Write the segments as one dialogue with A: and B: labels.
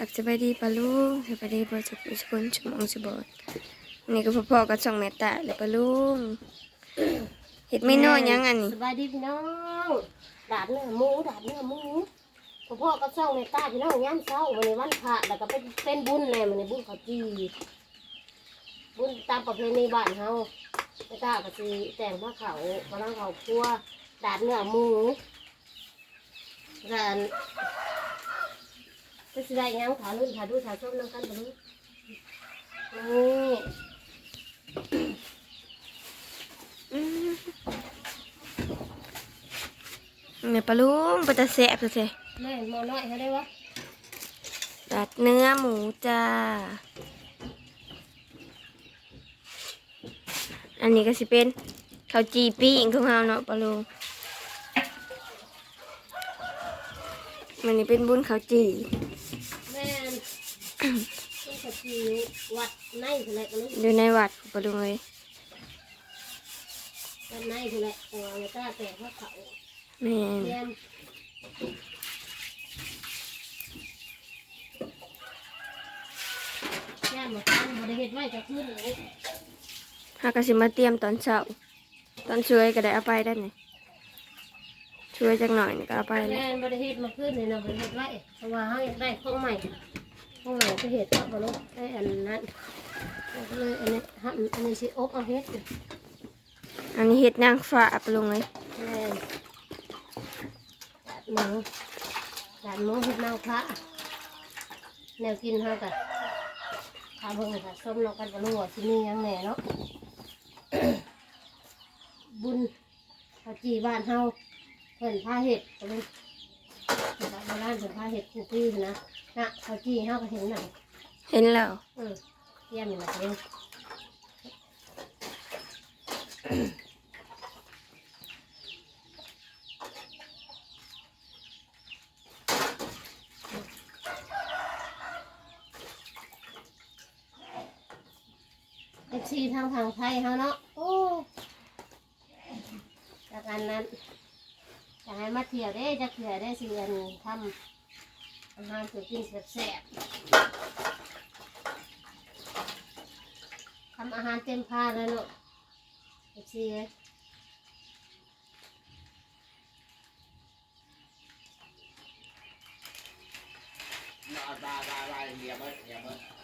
A: กับสบายดีปะลุงสบายดีบอจุกสกุลชมองสบอดนี่ก็พ่อๆกับช่องแม่ตาเลยปะลุงเห็ดไม่น้อยยังอันนี้
B: สบายดีพี่น้องดาดเนื้อหมูดาดเนื้อหมูพ่อพ่อกับช่องในตาพี่น้องย่านเช้าวันนี้วันพระแล้วก็เป็นเป็นบุญเลยมันนี้บุญขาจีบุญตามประเพณีบ้านเฮาในตาก็สิแต่งผ้าเขาวกำลังเขาครัวดาดเนื้อหมูกัน ก็สิได้หยังถาลุ่นถาดูถาชมน้ำกันบ่รู้นี่
A: เนี่ยปะลุงปะตะแสบซะเถอะ
B: แม่หมอน้อยเขาได้วะ
A: ดัดเนื้อหมูจ้า อันนี้ก็สิเป็นข้าวจีปิ้งของเราเนาะปะลุงมันนี่เป็นบุญข้าวจี
B: แม่นต้นขจี วัดในคือแหละก็เลย
A: อยู่ในวัดปะลุงเลย
B: วัดในคือแหละเอาไว้ตาแต่พระเขา
A: แม่น
B: เรียนแย่มาตั้งบริเวณไว้จะขึ้นเลย
A: หากสิมาเตรียมตอนเช้าตอนช่วยก็ได้เอาไปได้ไหมช่วยจักหน่อยนี่ก็เอาไปเลย
B: แม่นบริเวณมาขึ้นเลยนะบริเวณไว้เพราะว่าเขาอยากได้ข้องใหม่ ข้องใหม่ก็เหตุว่าบรได้อันนั้นก็เลยอันนี้ฮะอันนี้สิอบเอาเฮ็ด
A: อันนี้เห็ดนางฟ้าปะลุงเลย
B: แม่นหมูจานหมูเฮ็ดนางพระแนวกินเฮากันทำเพิ่งค่ะส้มเรากันบรู้ว่าที่นี่ยังแหน่เนาะบุญเขาจีบ้านเฮาเพิ่นพาเห็ดก็เลย นะครับโบราณเพิ่นพาเห็ดคู่พี่นะนะเขาจี้เฮาก็เห็นหนัง
A: เห็นแล้ว
B: เออเยี่ยมอยู่นะเองเอฟซีทางทางไทยเฮาเนาะโอ้จากอันนั้น อยากให้มาเที่ยวได้จะเที่ยวได้สิอันทำอาหารสุกินแซ่บๆทำอาหารเต็มพาแล้วเนาะเอฟซีเลยคือโอเพชรอะ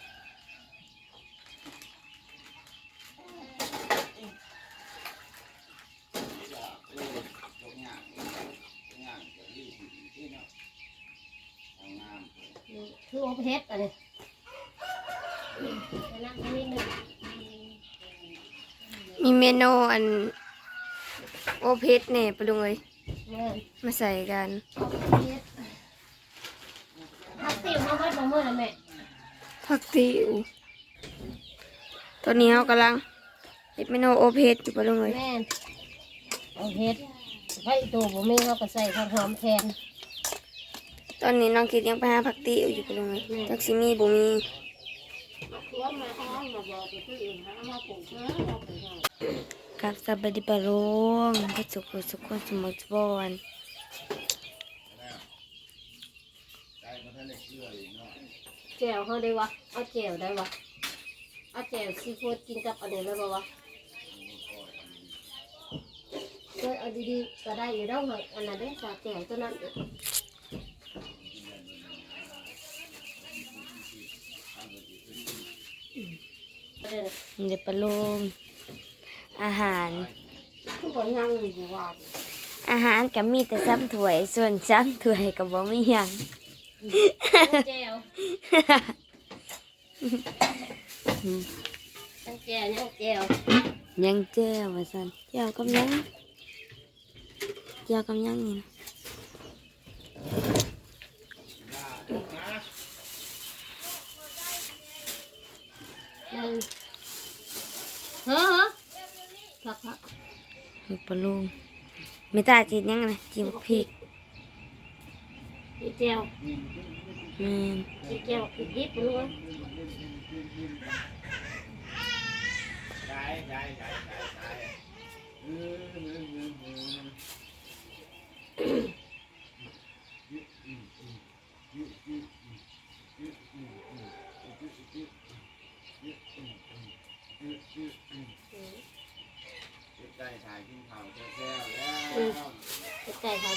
B: ไรไปนั่งตรงนี้หนึ่ง
A: มีเมนูอันโอเพชรเนี่ยปะลุงเลย
B: เงิน
A: มาใส่กัน
B: เพชรพักติ๋วมาไว้ตรงมือนะแม่
A: ผักติ๋วตัวนี้เรากำลังเห็ดเมนูโอเพชรอยู่ปะลุงเลย
B: แม่นโอเพชรไว้ตัวผมไม่เขาก็ใส่ข้าวหอมแทน
A: ตอนนี้น้องคิดยังไปหาผักติ๋วอยู่ปะลุงเลยจักซิมีบุมี
B: ว่ามาเขามาบอกไปที่อื่นนะมาปลูกเนื้อมาปลูกเนื้อ
A: กับสบายดีปะลุงก็สุขสุขคนสมบูรณ์
B: แจ่วเขาได้วะเอาแจ่วได้วะเอาแจ่วซีฟู้ดกินกับอันนี้ได้ปะวะก็เอาดีๆก็ได้อยู่แล้วเหรออันนั้นได้สาแจ่วตัวนั้น เด้อเออ
A: เด็ดปะลุงอาหาร
B: ทุกคนนั่งอยู่ว่า
A: อาหารก็มีแต่ซ้ำถ้วย ส่วนซ้ำถ้วยก็บ่มีหยัง
B: แก้วตั้งแก้วยังแก้ว
A: ยังเจ้าว่าซั่นเจ้ากับยังเจ้ากับยังนี่นะ
B: หนึ่งเฮ้อ พักพัก
A: เด็ดปะลุงไม่ตาจิตยังนะจิมพริก
B: อีแก้ว
A: แม่น
B: อีแก้วอีดิบรู้ไหม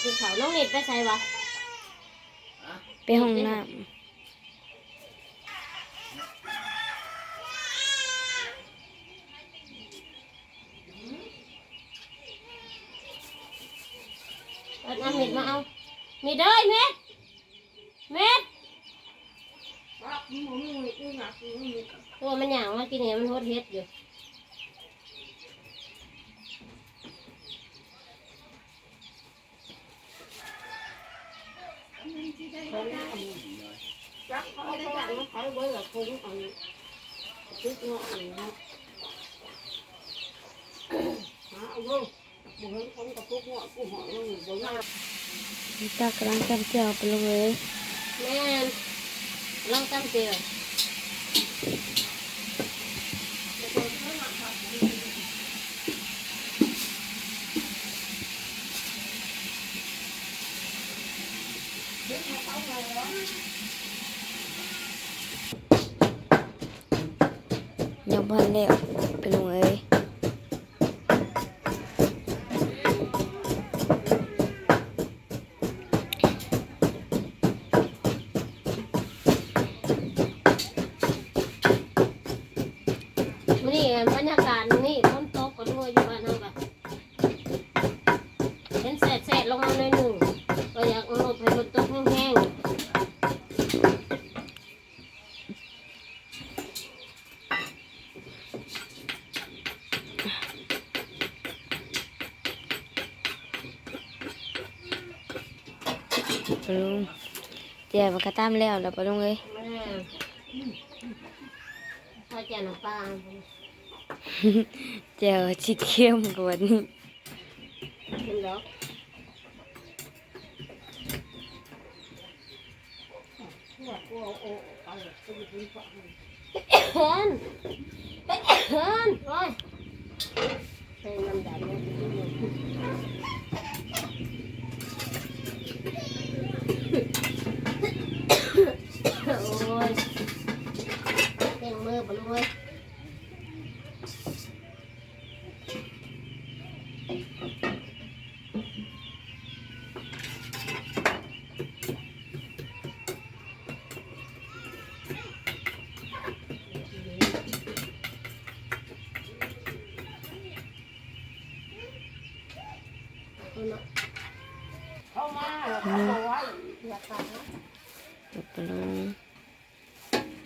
B: กินข้าวน้องเน็ตไปใส่วะ
C: ไปห้องน้
B: เอาน้ำเม็ดมาเอาเม็ดเด้ยเม็ดเม็ดตัวมันหยางมากินเนี่ยมันโฮดเฮ็ดอยู่จักเขาได้จักมัน เขาเบิ่งกับคนอันซื้อเนาะอันนี้หาเอาเบิ่งบ่เห็นคงกับพวกเนาะกูหอยมันอยู่บ่ยา
C: ตากำลังจำเจียวไปเลย
B: แม่นลองจำเจียว
C: บ้านแล้วไปลงเอ้ย
B: นี้บรรยากาศนี่ฝนตกก็ด้วยอยู่บ้านเฮาก็เห็นแสดๆลงมาหน่อยหนึงก็อยากเอารถให้ฝนตกแห้ง
C: ไปลงเจียวมันก็ตามแล้วแล้วไปลงเลย
B: ๆแม่ถ้าแก่น้ำปลา
C: เจียวชิดเข้มกว่านี้
B: เห็นแล้วเห็นเห็นโอ้ยใส่น้ำดำ เข้ามาเข้ามาไว้อยากตัดนะ
C: ไปลง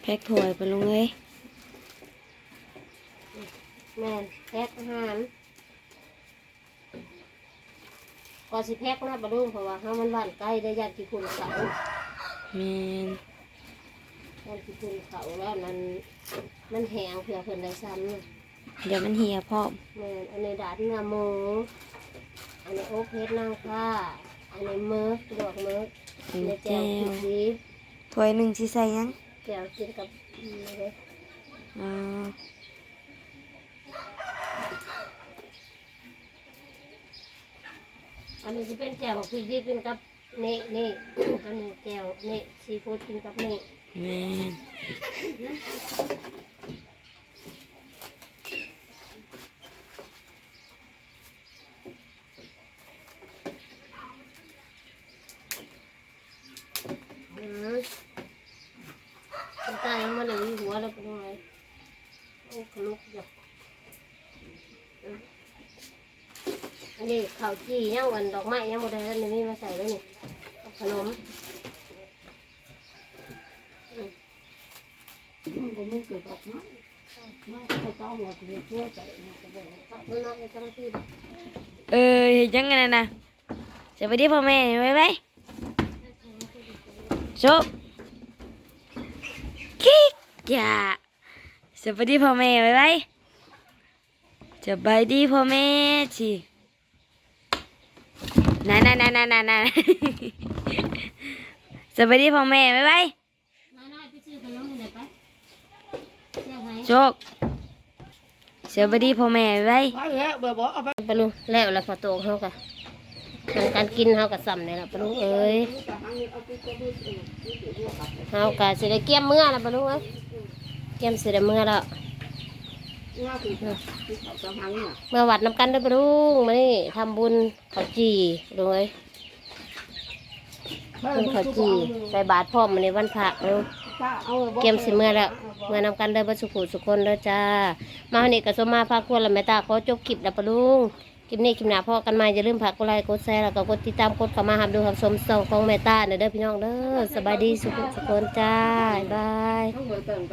C: แพ็คถ้วยไปลงเลย
B: แม่นแพ็คอาหารก่อนสิแพ็คนะบะดุงเพราะว่าเฮามันบ้านใกล้ได้ญาติที่คุณเขา
C: แมน
B: ญาติที่คุณเขาแล้วนั้นมันแหงเผื่อเพิ่นได้ซ้ำนะ
C: เดี๋ยวมันเหี่ยพร้อม
B: แม่นอันนี้ดาดเนื้อหมู อันนี้โอ๊กเพชรนางฟ้าอันนี้เมิร์กดอกเมิร์ก
C: เป็
B: อัน
C: น
B: นี้แจ่
C: แจ้
B: ว
C: ว
B: สี
C: ถ้วยหนึ่งที่ใส่หยัง
B: แจ่วกินกับนี่เลย
C: อ๋อ
B: อันนี้จะเป็นแจ่วพริกที่กินกับนี่นี่ อันนี้แจ่วนี่ซีฟู้ดกินกับนี่
C: แมน
B: มตายังมาเลยหัวแล้วเป็นไงโอ้ขลุกจ้ะอันนี้ข้าวจี่ยังวันดอกไม้ยังหมดลนนี้มาใส่แล้วนี่ขนมอืม
D: ก็ไม่เกิดออกมาไม่เขาต้องหมดเลยเชื่อใจนะจะบอก
B: ขอบคุณนะเจ้าหน้าที่
C: เออเห็นยังไงนะจะไปที่พ่อแม่ไว้ไว้ จบคิกอย่าจะไปที่พ่อแม่ไว้ไว้จะไปที่พ่อแม่สินั่นนั่นนั่นนั่นนั่นนั่นจะไปที่พ่อแม่ไว้ไว้
B: น้อยๆไปซื้อขนมหน่อยไปเจ้าไหน
C: จบจะไปที่พ่อแม่ไว้ไว้
D: ไปแล้วเบอร์บอกเอาไป
B: ปะลุงแล้วแล้วพอโตเฮาก็ การการกินเฮาก็ซ้ำนี่ล่ะปะลุงเอ้ย
D: เอาก็ไม่เออ
B: เฮาก็สิได้เกี่ยมเมื่อล้วปะลุงเอ้ยเกี่ยมสิได้เมื่อแล้ว
D: เขาจะ
B: เมื่อวัดน้ำกันเด้วยปะลุงมานี่ทำบุญข้าวจี่ลุงเอ้ยบุญเขาจีใส่บาตรพร้อมมาในวันพระเนาะเกมสิเมื่อแล้วเมื่อนำกันเดินบสุขุสุคนเด้อจ้า มาวันนี้ก็สมมาพาควรละแม่ตาขอจบคลิปแล้วปะลุง คลิปนี้คลิปหน้าพอกันมาอย่าลืมฝากกดไลค์กดแชร์แล้วก็กดติดตามกดเข้ามาหับดูหับชมส่งของแม่ตาเด้อพี่น้องเด้อสบายดีสุขสุขคนจ้าบ๊าย